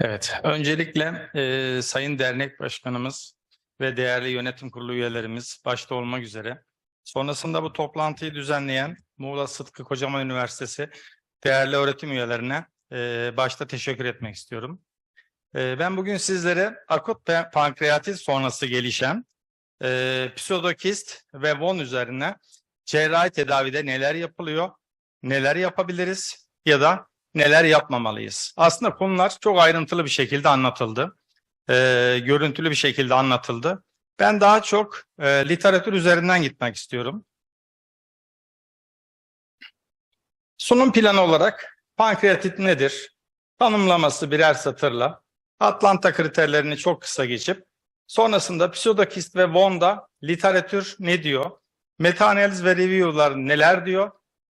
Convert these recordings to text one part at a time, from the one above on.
Evet, öncelikle e, Sayın Dernek Başkanımız ve değerli yönetim kurulu üyelerimiz başta olmak üzere sonrasında bu toplantıyı düzenleyen Muğla Sıtkı Kocaman Üniversitesi değerli öğretim üyelerine e, başta teşekkür etmek istiyorum. E, ben bugün sizlere akut pa- pankreatit sonrası gelişen e, pseudokist ve von üzerine cerrahi tedavide neler yapılıyor, neler yapabiliriz ya da neler yapmamalıyız? Aslında konular çok ayrıntılı bir şekilde anlatıldı. Ee, görüntülü bir şekilde anlatıldı. Ben daha çok e, literatür üzerinden gitmek istiyorum. Sunum planı olarak pankreatit nedir? Tanımlaması birer satırla. Atlanta kriterlerini çok kısa geçip sonrasında pseudokist ve Von'da literatür ne diyor? Meta-analiz ve review'lar neler diyor?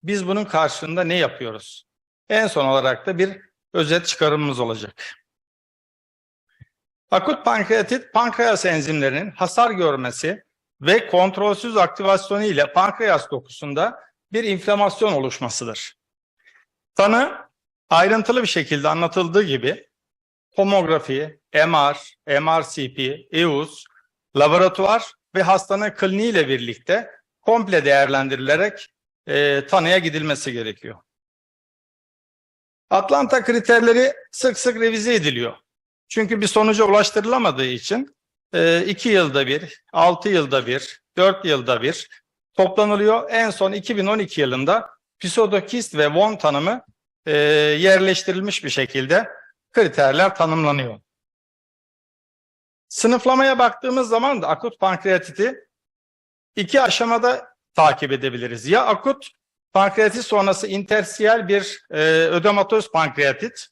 Biz bunun karşılığında ne yapıyoruz? En son olarak da bir özet çıkarımımız olacak. Akut pankreatit, pankreas enzimlerinin hasar görmesi ve kontrolsüz aktivasyonu ile pankreas dokusunda bir inflamasyon oluşmasıdır. Tanı ayrıntılı bir şekilde anlatıldığı gibi tomografi, MR, MRCP, EUS, laboratuvar ve hastanın kliniği ile birlikte komple değerlendirilerek e, tanıya gidilmesi gerekiyor. Atlanta kriterleri sık sık revize ediliyor. Çünkü bir sonuca ulaştırılamadığı için 2 yılda bir, 6 yılda bir, 4 yılda bir toplanılıyor. En son 2012 yılında pseudokist ve von tanımı e, yerleştirilmiş bir şekilde kriterler tanımlanıyor. Sınıflamaya baktığımız zaman da akut pankreatiti iki aşamada takip edebiliriz. Ya akut pankreatit sonrası intersiyel bir e, ödematoz pankreatit,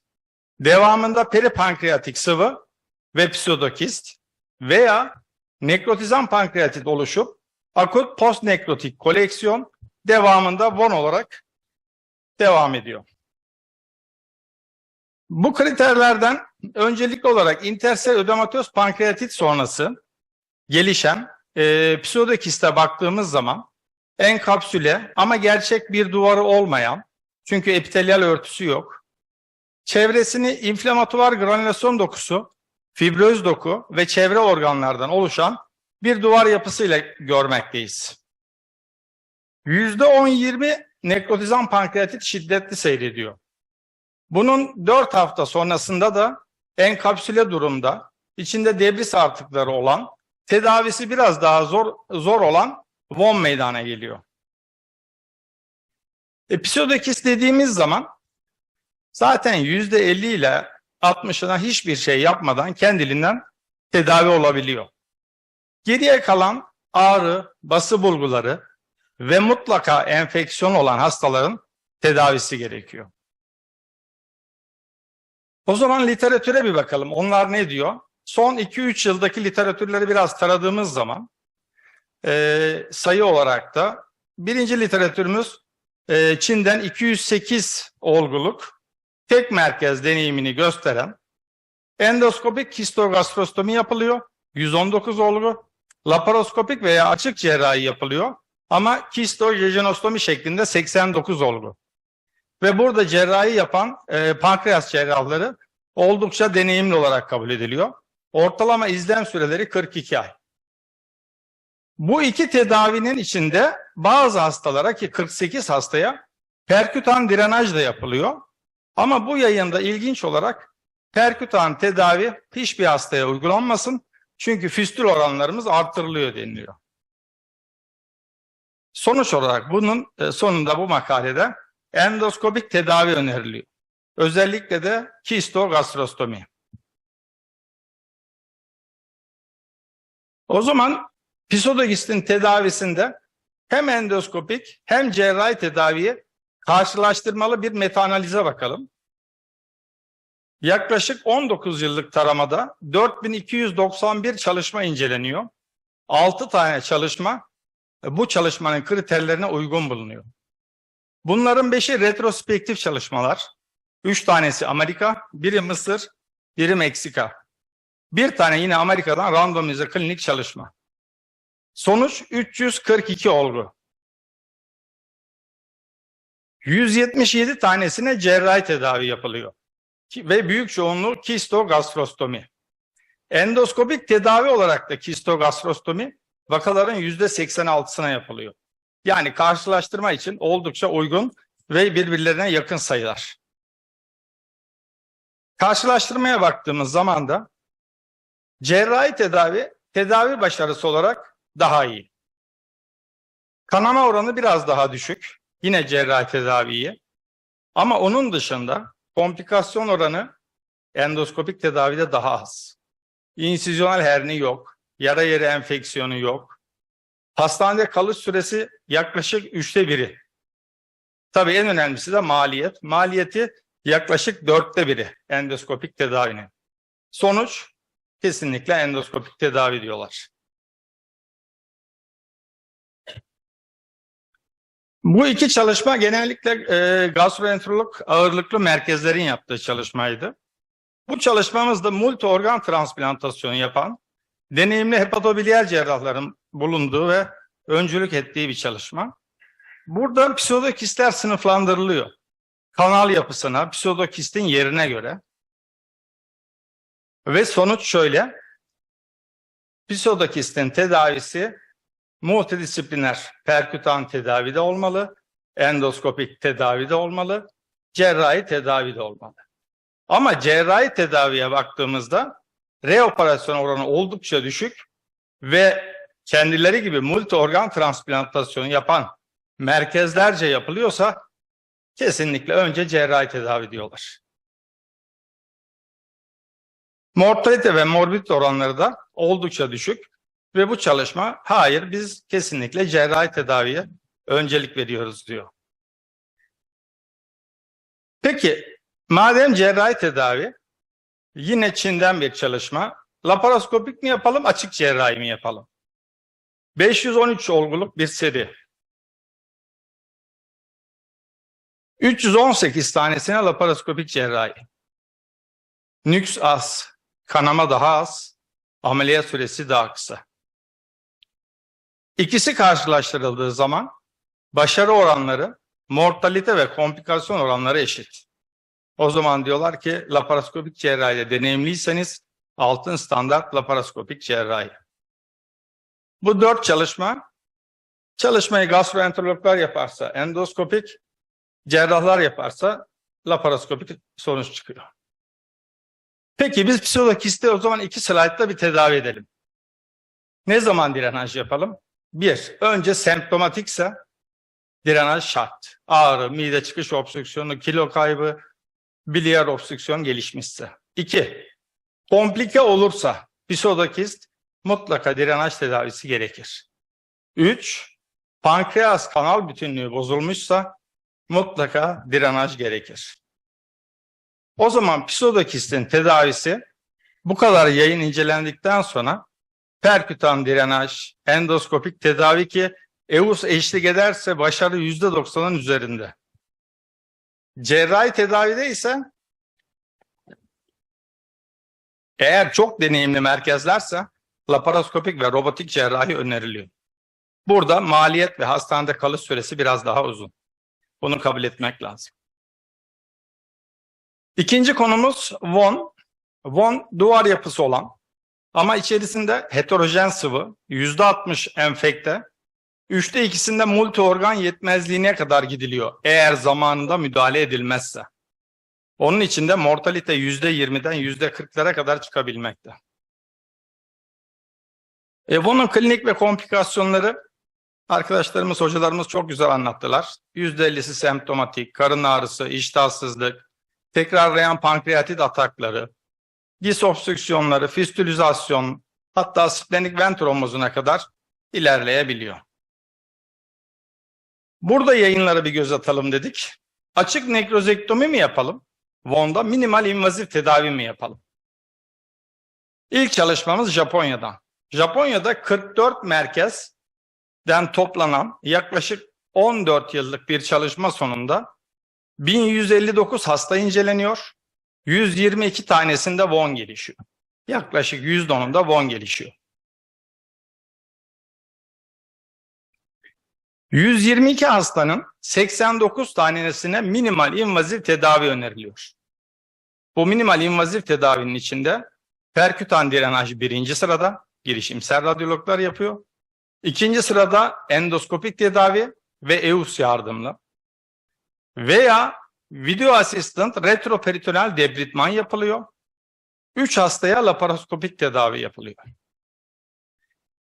devamında peripankreatik sıvı ve pseudokist veya nekrotizan pankreatit oluşup akut postnekrotik koleksiyon devamında von olarak devam ediyor. Bu kriterlerden öncelikli olarak intersiyel ödematoz pankreatit sonrası gelişen e, pseudokiste baktığımız zaman enkapsüle ama gerçek bir duvarı olmayan çünkü epitelyal örtüsü yok. Çevresini inflamatuar granülasyon dokusu, fibroz doku ve çevre organlardan oluşan bir duvar yapısıyla görmekteyiz. %10-20 nekrotizan pankreatit şiddetli seyrediyor. Bunun 4 hafta sonrasında da enkapsüle durumda içinde debris artıkları olan tedavisi biraz daha zor zor olan von meydana geliyor. E, pseudokist dediğimiz zaman zaten yüzde 50 ile 60'ına hiçbir şey yapmadan kendiliğinden tedavi olabiliyor. Geriye kalan ağrı, bası bulguları ve mutlaka enfeksiyon olan hastaların tedavisi gerekiyor. O zaman literatüre bir bakalım. Onlar ne diyor? Son 2-3 yıldaki literatürleri biraz taradığımız zaman e, sayı olarak da birinci literatürümüz e, Çin'den 208 olguluk tek merkez deneyimini gösteren endoskopik histogastrostomi yapılıyor. 119 olgu. Laparoskopik veya açık cerrahi yapılıyor. Ama kistojejenostomi şeklinde 89 olgu. Ve burada cerrahi yapan e, pankreas cerrahları oldukça deneyimli olarak kabul ediliyor. Ortalama izlem süreleri 42 ay. Bu iki tedavinin içinde bazı hastalara ki 48 hastaya perkütan drenaj da yapılıyor. Ama bu yayında ilginç olarak perkütan tedavi hiçbir hastaya uygulanmasın. Çünkü fistül oranlarımız arttırılıyor deniliyor. Sonuç olarak bunun e, sonunda bu makalede endoskopik tedavi öneriliyor. Özellikle de kistogastrostomi. O zaman Pseudogistin tedavisinde hem endoskopik hem cerrahi tedaviyi karşılaştırmalı bir metaanalize bakalım. Yaklaşık 19 yıllık taramada 4291 çalışma inceleniyor. 6 tane çalışma bu çalışmanın kriterlerine uygun bulunuyor. Bunların 5'i retrospektif çalışmalar. 3 tanesi Amerika, biri Mısır, biri Meksika. Bir tane yine Amerika'dan randomize klinik çalışma. Sonuç 342 olgu. 177 tanesine cerrahi tedavi yapılıyor. ve büyük çoğunluğu kistogastrostomi. Endoskopik tedavi olarak da kistogastrostomi vakaların %86'sına yapılıyor. Yani karşılaştırma için oldukça uygun ve birbirlerine yakın sayılar. Karşılaştırmaya baktığımız zaman da cerrahi tedavi tedavi başarısı olarak daha iyi. Kanama oranı biraz daha düşük. Yine cerrahi tedavi. Ama onun dışında komplikasyon oranı endoskopik tedavide daha az. İnsizyonel herni yok. Yara yeri enfeksiyonu yok. Hastanede kalış süresi yaklaşık üçte biri. Tabii en önemlisi de maliyet. Maliyeti yaklaşık dörtte biri endoskopik tedavinin. Sonuç kesinlikle endoskopik tedavi diyorlar. Bu iki çalışma genellikle e, gastroenterolog ağırlıklı merkezlerin yaptığı çalışmaydı. Bu çalışmamızda multi organ transplantasyonu yapan deneyimli hepatobiliyer cerrahların bulunduğu ve öncülük ettiği bir çalışma. Burada pseudokistler sınıflandırılıyor. Kanal yapısına, pseudokistin yerine göre. Ve sonuç şöyle. Pseudokistin tedavisi multidisipliner perkütan tedavide olmalı, endoskopik tedavide olmalı, cerrahi tedavide olmalı. Ama cerrahi tedaviye baktığımızda reoperasyon oranı oldukça düşük ve kendileri gibi multi organ transplantasyonu yapan merkezlerce yapılıyorsa kesinlikle önce cerrahi tedavi diyorlar. Mortalite ve morbidite oranları da oldukça düşük ve bu çalışma hayır biz kesinlikle cerrahi tedaviye öncelik veriyoruz diyor. Peki madem cerrahi tedavi yine Çin'den bir çalışma laparoskopik mi yapalım açık cerrahi mi yapalım? 513 olguluk bir seri. 318 tanesine laparoskopik cerrahi. Nüks az, kanama daha az, ameliyat süresi daha kısa. İkisi karşılaştırıldığı zaman başarı oranları, mortalite ve komplikasyon oranları eşit. O zaman diyorlar ki laparoskopik cerrahide deneyimliyseniz altın standart laparoskopik cerrahi. Bu dört çalışma çalışmayı gastroenterologlar yaparsa endoskopik, cerrahlar yaparsa laparoskopik sonuç çıkıyor. Peki biz pseudokisti o zaman iki slaytta bir tedavi edelim. Ne zaman drenaj yapalım? Bir, önce semptomatikse drenaj şart. Ağrı, mide çıkış obstrüksiyonu, kilo kaybı, biliyer obstrüksiyon gelişmişse. İki, komplike olursa pseudokist mutlaka drenaj tedavisi gerekir. Üç, pankreas kanal bütünlüğü bozulmuşsa mutlaka drenaj gerekir. O zaman pseudokistin tedavisi bu kadar yayın incelendikten sonra perkütan drenaj, endoskopik tedavi ki EUS eşlik ederse başarı %90'ın üzerinde. Cerrahi tedavide ise eğer çok deneyimli merkezlerse laparoskopik ve robotik cerrahi öneriliyor. Burada maliyet ve hastanede kalış süresi biraz daha uzun. Bunu kabul etmek lazım. İkinci konumuz VON. VON duvar yapısı olan ama içerisinde heterojen sıvı, %60 enfekte, üçte ikisinde multi organ yetmezliğine kadar gidiliyor eğer zamanında müdahale edilmezse. Onun içinde mortalite %20'den %40'lara kadar çıkabilmekte. E bunun klinik ve komplikasyonları arkadaşlarımız, hocalarımız çok güzel anlattılar. %50'si semptomatik, karın ağrısı, iştahsızlık, tekrarlayan pankreatit atakları, disobstrüksiyonları, fistülizasyon, hatta splenik ven trombozuna kadar ilerleyebiliyor. Burada yayınlara bir göz atalım dedik. Açık nekrozektomi mi yapalım? VON'da minimal invazif tedavi mi yapalım? İlk çalışmamız Japonya'dan. Japonya'da 44 merkezden toplanan yaklaşık 14 yıllık bir çalışma sonunda 1159 hasta inceleniyor. 122 tanesinde VON gelişiyor. Yaklaşık %10'unda VON gelişiyor. 122 hastanın 89 tanesine minimal invazif tedavi öneriliyor. Bu minimal invazif tedavinin içinde perkütan drenaj birinci sırada girişimsel radyologlar yapıyor. İkinci sırada endoskopik tedavi ve EUS yardımlı. Veya video assistant retroperitoneal debridman yapılıyor. 3 hastaya laparoskopik tedavi yapılıyor.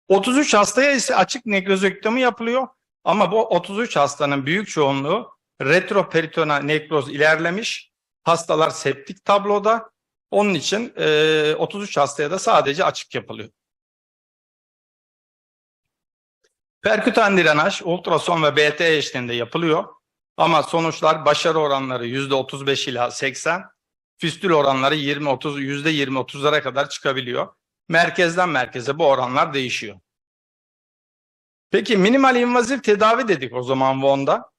33 hastaya ise açık nekrozektomi yapılıyor. Ama bu 33 hastanın büyük çoğunluğu retroperitoneal nekroz ilerlemiş. Hastalar septik tabloda. Onun için e, 33 hastaya da sadece açık yapılıyor. Perkütan drenaj, ultrason ve BT eşliğinde yapılıyor. Ama sonuçlar başarı oranları %35 ila 80, fistül oranları 20-30, %20-30'lara kadar çıkabiliyor. Merkezden merkeze bu oranlar değişiyor. Peki minimal invazif tedavi dedik o zaman VON'da.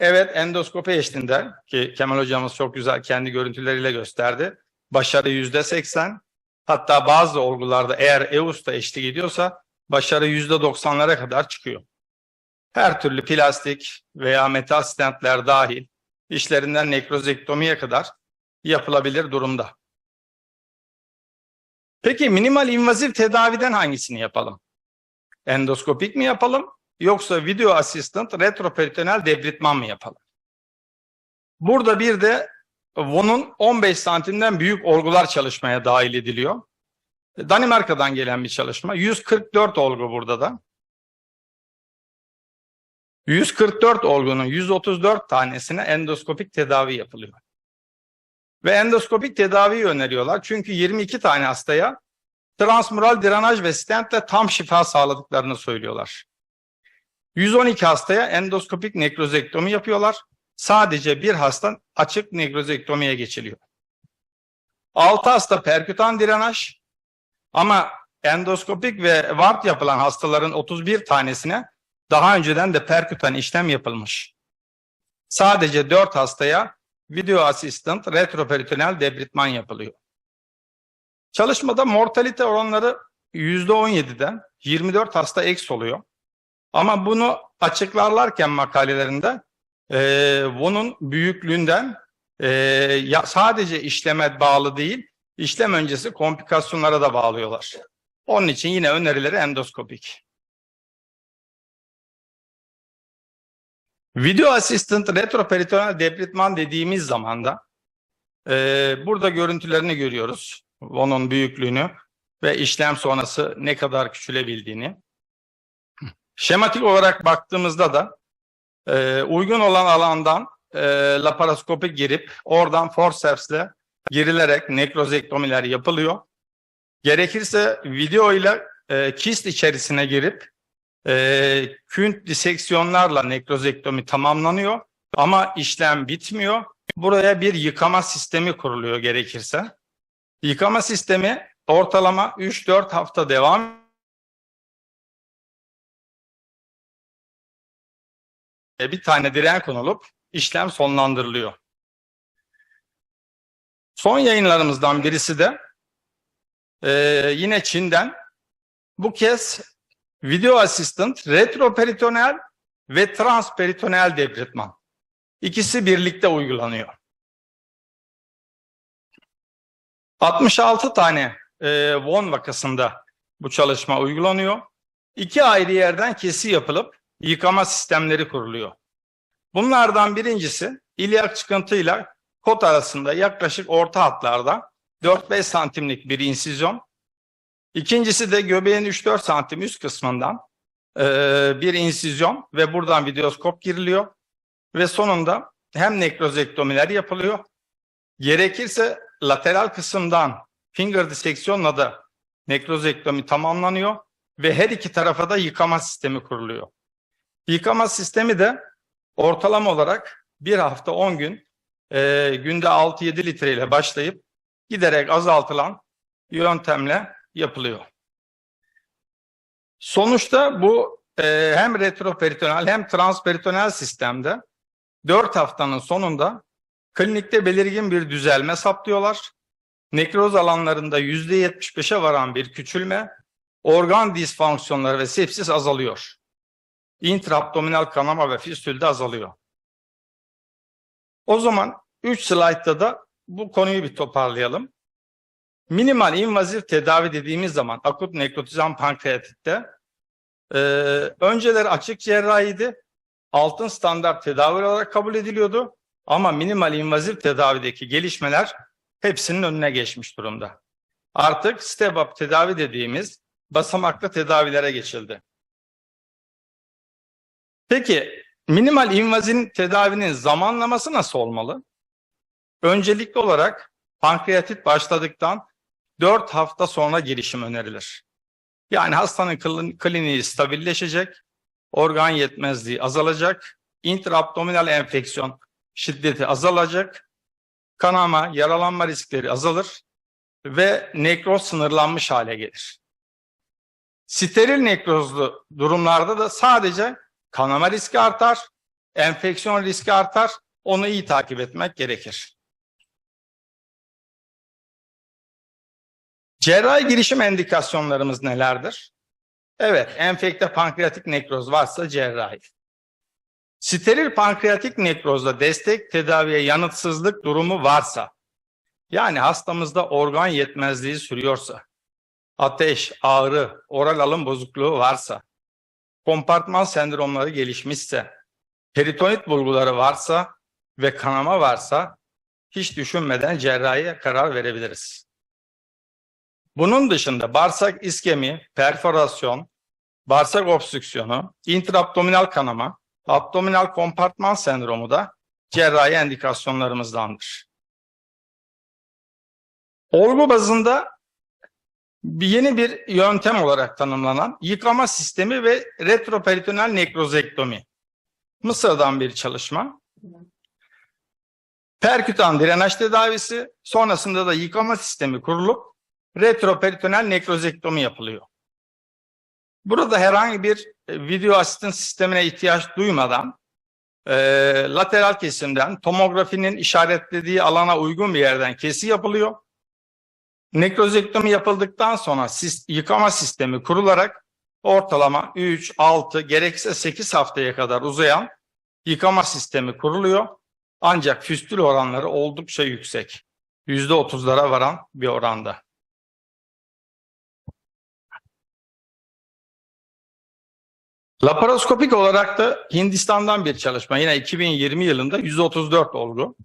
Evet endoskopi eşliğinde ki Kemal hocamız çok güzel kendi görüntüleriyle gösterdi. Başarı %80 hatta bazı olgularda eğer EUS'ta eşlik ediyorsa başarı %90'lara kadar çıkıyor. Her türlü plastik veya metal stentler dahil işlerinden nekrozektomiye kadar yapılabilir durumda. Peki minimal invazif tedaviden hangisini yapalım? Endoskopik mi yapalım yoksa video assistant retroperitoneal debridman mı yapalım? Burada bir de VON'un 15 santimden büyük olgular çalışmaya dahil ediliyor. Danimarka'dan gelen bir çalışma. 144 olgu burada da. 144 olgunun 134 tanesine endoskopik tedavi yapılıyor. Ve endoskopik tedaviyi öneriyorlar. Çünkü 22 tane hastaya transmural drenaj ve stentle tam şifa sağladıklarını söylüyorlar. 112 hastaya endoskopik nekrozektomi yapıyorlar. Sadece bir hasta açık nekrozektomiye geçiliyor. 6 hasta perkütan drenaj ama endoskopik ve VART yapılan hastaların 31 tanesine daha önceden de perkütan işlem yapılmış. Sadece 4 hastaya video assistant retroperitoneal debridman yapılıyor. Çalışmada mortalite oranları %17'den 24 hasta eks oluyor. Ama bunu açıklarlarken makalelerinde e, bunun büyüklüğünden e, ya sadece işleme bağlı değil, işlem öncesi komplikasyonlara da bağlıyorlar. Onun için yine önerileri endoskopik. Video assistant retroperitoneal debridman dediğimiz zaman da e, burada görüntülerini görüyoruz. Onun büyüklüğünü ve işlem sonrası ne kadar küçülebildiğini. Şematik olarak baktığımızda da e, uygun olan alandan e, laparoskopi girip oradan forceps'le girilerek nekrozektomiler yapılıyor. Gerekirse video ile e, kist içerisine girip e, künt diseksiyonlarla nekrozektomi tamamlanıyor ama işlem bitmiyor. Buraya bir yıkama sistemi kuruluyor gerekirse. Yıkama sistemi ortalama 3-4 hafta devam bir tane diren konulup işlem sonlandırılıyor. Son yayınlarımızdan birisi de e, yine Çin'den bu kez video assistant retroperitoneal ve transperitoneal debridman. İkisi birlikte uygulanıyor. 66 tane e, Von vakasında bu çalışma uygulanıyor. İki ayrı yerden kesi yapılıp yıkama sistemleri kuruluyor. Bunlardan birincisi ilyak çıkıntıyla kot arasında yaklaşık orta hatlarda 4-5 santimlik bir insizyon. İkincisi de göbeğin 3-4 santim üst kısmından e, bir insizyon ve buradan videoskop giriliyor. Ve sonunda hem nekrozektomiler yapılıyor. Gerekirse lateral kısımdan finger diseksiyonla da nekrozektomi tamamlanıyor ve her iki tarafa da yıkama sistemi kuruluyor. Yıkama sistemi de ortalama olarak bir hafta 10 gün e, günde 6-7 litre ile başlayıp giderek azaltılan yöntemle yapılıyor. Sonuçta bu e, hem retroperitoneal hem transperitoneal sistemde 4 haftanın sonunda klinikte belirgin bir düzelme saptıyorlar. Nekroz alanlarında %75'e varan bir küçülme, organ disfonksiyonları ve sepsis azalıyor. Intraabdominal kanama ve fistül de azalıyor. O zaman 3 slaytta da bu konuyu bir toparlayalım. Minimal invazif tedavi dediğimiz zaman akut nekrotizan pankreatitte e, önceleri açık cerrahiydi. Altın standart tedavi olarak kabul ediliyordu. Ama minimal invazif tedavideki gelişmeler hepsinin önüne geçmiş durumda. Artık step-up tedavi dediğimiz basamaklı tedavilere geçildi. Peki minimal invazin tedavinin zamanlaması nasıl olmalı? Öncelikli olarak pankreatit başladıktan 4 hafta sonra girişim önerilir. Yani hastanın klin- kliniği stabilleşecek, organ yetmezliği azalacak, intraabdominal enfeksiyon şiddeti azalacak, kanama, yaralanma riskleri azalır ve nekroz sınırlanmış hale gelir. Steril nekrozlu durumlarda da sadece kanama riski artar, enfeksiyon riski artar, onu iyi takip etmek gerekir. Cerrahi girişim endikasyonlarımız nelerdir? Evet, enfekte pankreatik nekroz varsa cerrahi. Steril pankreatik nekrozda destek tedaviye yanıtsızlık durumu varsa, yani hastamızda organ yetmezliği sürüyorsa, ateş, ağrı, oral alım bozukluğu varsa, kompartman sendromları gelişmişse, peritonit bulguları varsa ve kanama varsa hiç düşünmeden cerrahiye karar verebiliriz. Bunun dışında bağırsak iskemi, perforasyon, bağırsak obstrüksiyonu, intraabdominal kanama, abdominal kompartman sendromu da cerrahi endikasyonlarımızdandır. Olgu bazında yeni bir yöntem olarak tanımlanan yıkama sistemi ve retroperitoneal nekrozektomi. Mısır'dan bir çalışma. Perkütan drenaj tedavisi sonrasında da yıkama sistemi kurulup retroperitoneal nekrozektomi yapılıyor. Burada herhangi bir e, video asistan sistemine ihtiyaç duymadan e, lateral kesimden tomografinin işaretlediği alana uygun bir yerden kesi yapılıyor. Nekrozektomi yapıldıktan sonra sis- yıkama sistemi kurularak ortalama 3, 6 gerekse 8 haftaya kadar uzayan yıkama sistemi kuruluyor. Ancak füstül oranları oldukça yüksek. %30'lara varan bir oranda. Laparoskopik olarak da Hindistan'dan bir çalışma. Yine 2020 yılında 134 olgu.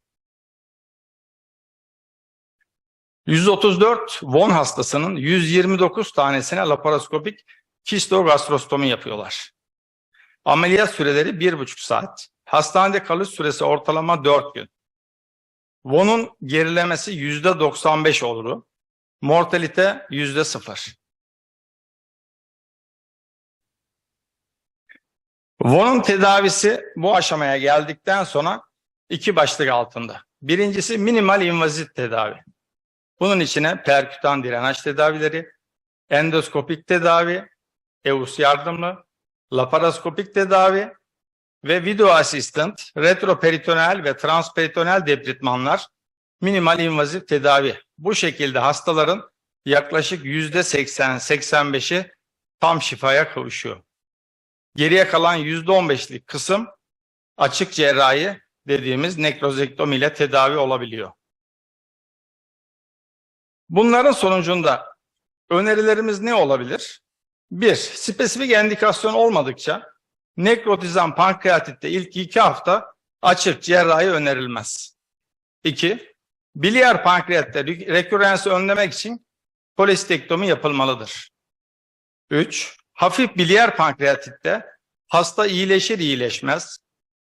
134 Von hastasının 129 tanesine laparoskopik kistogastrostomi yapıyorlar. Ameliyat süreleri 1,5 saat. Hastanede kalış süresi ortalama 4 gün. Von'un gerilemesi %95 oldu. Mortalite %0. Von'un tedavisi bu aşamaya geldikten sonra iki başlık altında. Birincisi minimal invazif tedavi. Bunun içine perkütan drenaj tedavileri, endoskopik tedavi, EUS yardımlı, laparoskopik tedavi ve video asistant, retroperitoneal ve transperitoneal depritmanlar minimal invazif tedavi. Bu şekilde hastaların yaklaşık %80-85'i tam şifaya kavuşuyor. Geriye kalan %15'lik kısım açık cerrahi dediğimiz nekrozektomi ile tedavi olabiliyor. Bunların sonucunda önerilerimiz ne olabilir? Bir, spesifik endikasyon olmadıkça nekrotizan pankreatitte ilk iki hafta açık cerrahi önerilmez. İki, biliyer pankreatte re- rekürensi önlemek için kolestektomi yapılmalıdır. Üç, hafif biliyer pankreatitte hasta iyileşir iyileşmez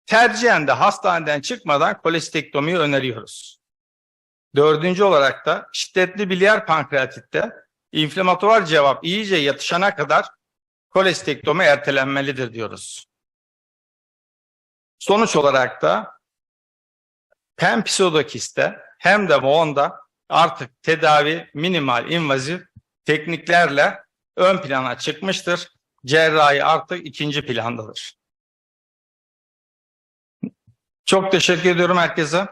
tercihen de hastaneden çıkmadan kolestektomiyi öneriyoruz. Dördüncü olarak da şiddetli biliyer pankreatitte inflamatuar cevap iyice yatışana kadar kolestektomi ertelenmelidir diyoruz. Sonuç olarak da hem pseudokiste hem de VON'da artık tedavi minimal invazif tekniklerle ön plana çıkmıştır. Cerrahi artık ikinci plandadır. Çok teşekkür ediyorum herkese.